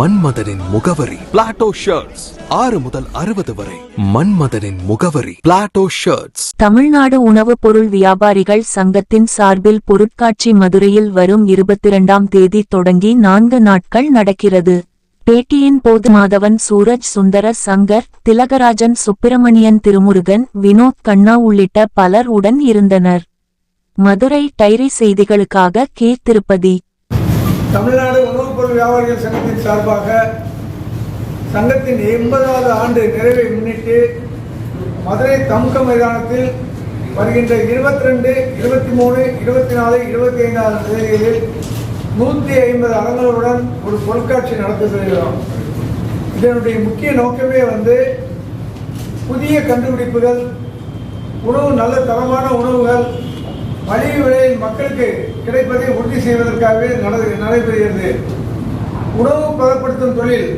மன்மதனின் முகவரி. Plato shirts ஆறு முதல் அறுபது வரை. மன்மதனின் முகவரி. பிளாட்டோ ஷர்ட்ஸ் தமிழ்நாடு உணவுப் பொருள் வியாபாரிகள் சங்கத்தின் சார்பில் பொருட்காட்சி மதுரையில் வரும் இருபத்தி இரண்டாம் தேதி தொடங்கி நான்கு நாட்கள் நடக்கிறது. பேட்டியின் போது மாதவன் சூரஜ் சுந்தர சங்கர் திலகராஜன் சுப்பிரமணியன் திருமுருகன் வினோத் கண்ணா உள்ளிட்ட பலர் உடன் இருந்தனர். மதுரை டைரி செய்திகளுக்காக கே. திருப்பதி. தமிழ்நாடு உணவுப் பொருள் வியாபாரிகள் சங்கத்தின் சார்பாக சங்கத்தின் எண்பதாவது ஆண்டு நிறைவை முன்னிட்டு மதுரை தமுக மைதானத்தில் வருகின்ற இருபத்தி ரெண்டு இருபத்தி மூணு இருபத்தி நாலு இருபத்தி ஐந்தாவது தேதிகளில் நூற்றி ஐம்பது அரங்குகளுடன் ஒரு பொருட்காட்சி நடத்தி வருகிறோம். இதனுடைய முக்கிய நோக்கமே வந்து புதிய கண்டுபிடிப்புகள் உணவு நல்ல தரமான உணவுகள் மலிவு விலையில் மக்களுக்கு கிடைப்பதை உறுதி செய்வதற்காகவே நடைபெறுகிறது. உணவு பதப்படுத்தும் தொழில்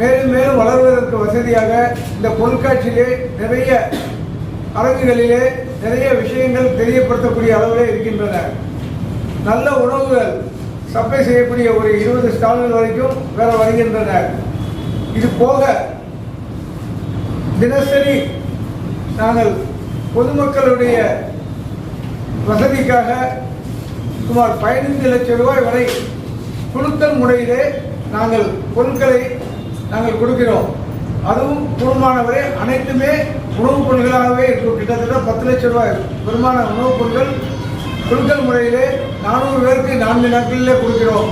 மேலும் மேலும் வளர்வதற்கு வசதியாக இந்த பொருட்காட்சியிலே நிறைய அரங்குகளிலே நிறைய விஷயங்கள் தெரியப்படுத்தக்கூடிய அளவிலே இருக்கின்றன. நல்ல உணவுகள் சப்ளை செய்யக்கூடிய ஒரு இருபது ஸ்டால்கள் வரைக்கும் வேற வருகின்றன. இது போக தினசரி நாங்கள் பொதுமக்களுடைய வசதிக்காக சுமார் பதினைந்து லட்சம் ரூபாய் வரை குழுத்தல் முறையிலே நாங்கள் பொருட்களை நாங்கள் கொடுக்கிறோம். அதுவும் குடும்பமானவரை அனைத்துமே உணவுப் பொருட்களாகவே இருக்கும். கிட்டத்தட்ட பத்து லட்சம் ரூபாய் பெருமான உணவுப் பொருட்கள் குழுக்கள் முறையிலே நானூறு பேருக்கு நான்கு நாட்களிலே கொடுக்கிறோம்.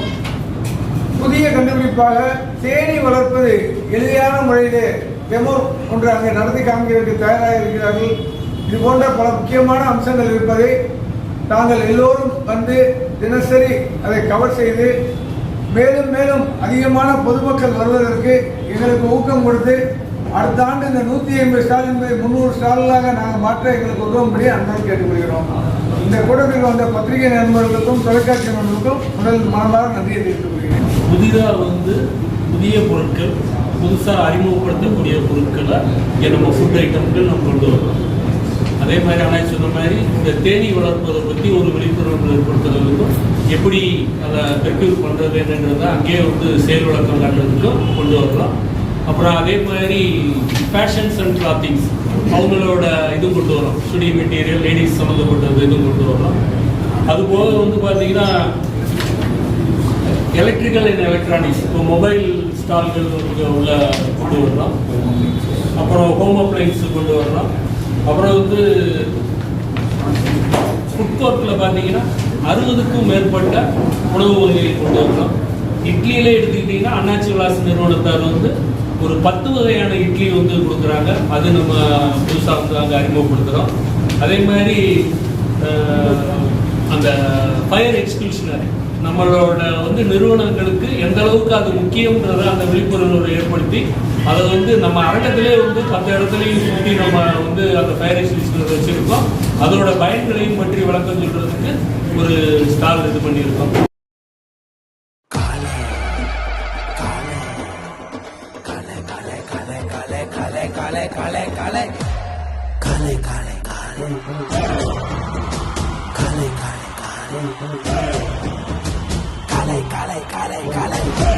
புதிய கண்டுபிடிப்பாக தேனி வளர்ப்பது எளிதான முறையிலே டெமோ ஒன்று அங்கே நடத்தி காண்கிறதுக்கு தயாராக இருக்கிறார்கள். இது போன்ற பல முக்கியமான அம்சங்கள் இருப்பதை நாங்கள் எல்லோரும் வந்து தினசரி அதை கவர் செய்து மேலும் மேலும் அதிகமான பொதுமக்கள் வருவதற்கு எங்களுக்கு ஊக்கம் கொடுத்து அடுத்த ஆண்டு இந்த நூற்றி ஐம்பது ஸ்டால் என்பதை முந்நூறு ஸ்டாலாக நாங்கள் மாற்ற எங்களுக்கு உதவும்படி அன்போடு கேட்டுக்கொள்கிறோம். இந்த கூட்டத்தில் வந்த பத்திரிகை நண்பர்களுக்கும் தொலைக்காட்சி நண்பர்களுக்கும் முதல் மனதாக நன்றியை தெரிவித்துக் கொள்கிறேன். புதிதாக வந்து புதிய பொருட்கள் புதுசாக அறிமுகப்படுத்தக்கூடிய பொருட்களை இங்கே நம்ம ஃபுட் ஐட்டம்கள் நம்ம கொண்டு வரோம் அதே மாதிரி ஆனால் சொன்ன மாதிரி இந்த தேனீ வளர்ப்பதை பற்றி ஒரு விழிப்புணர்வு ஏற்படுத்துறதுக்கும் எப்படி அதை பெர்க்யூர் பண்ணுறது என்னன்றத அங்கேயே வந்து செயல் விளக்கம் காட்டுறதுக்கும் கொண்டு வரலாம். அப்புறம் அதே மாதிரி ஃபேஷன்ஸ் அண்ட் கிளாத்திங்ஸ் அவங்களோட இது கொண்டு வரலாம். சுடி மெட்டீரியல் லேடிஸ் சம்மந்தப்பட்டது இதுவும் கொண்டு வரலாம். அதுபோக வந்து பார்த்தீங்கன்னா எலக்ட்ரிக்கல் அண்ட் எலக்ட்ரானிக்ஸ் இப்போ மொபைல் ஸ்டால்கள் உள்ள கொண்டு வரலாம். அப்புறம் ஹோம் அப்ளைன்ஸ் கொண்டு வரலாம். அப்புறம் வந்து ஃபுட் கோர்ட்டில் பார்த்தீங்கன்னா அறுபதுக்கும் மேற்பட்ட உணவு வகைகளை கொண்டு வரலாம். இட்லியிலே எடுத்துக்கிட்டிங்கன்னா அண்ணாச்சி விலாஸ் நிறுவனத்தார் வந்து ஒரு பத்து வகையான இட்லி வந்து கொடுக்குறாங்க. அது நம்ம புதுசாக வந்து அங்கே அறிமுகப்படுத்துகிறோம் அதே மாதிரி அந்த ஃபயர் எக்ஸ்கியூஷனரி நம்மளோட வந்து நிறுவனங்களுக்கு எந்த அளவுக்கு அது முக்கியன்றதை அந்த விழிப்புணர்வை ஏற்படுத்தி அதை வந்து நம்ம அரங்கத்திலே வந்து பத்து இடத்துலையும் சுற்றி நம்ம வந்து அந்த ஃபயர் எக்ஸ்கியூஷனர் வச்சுருக்கோம் அதோட பயன்களையும் பற்றி விளக்கம் சொல்கிறதுக்கு ஒரு ஸ்டால் இது பண்ணியிருக்கோம் கலை கலை கலை கலை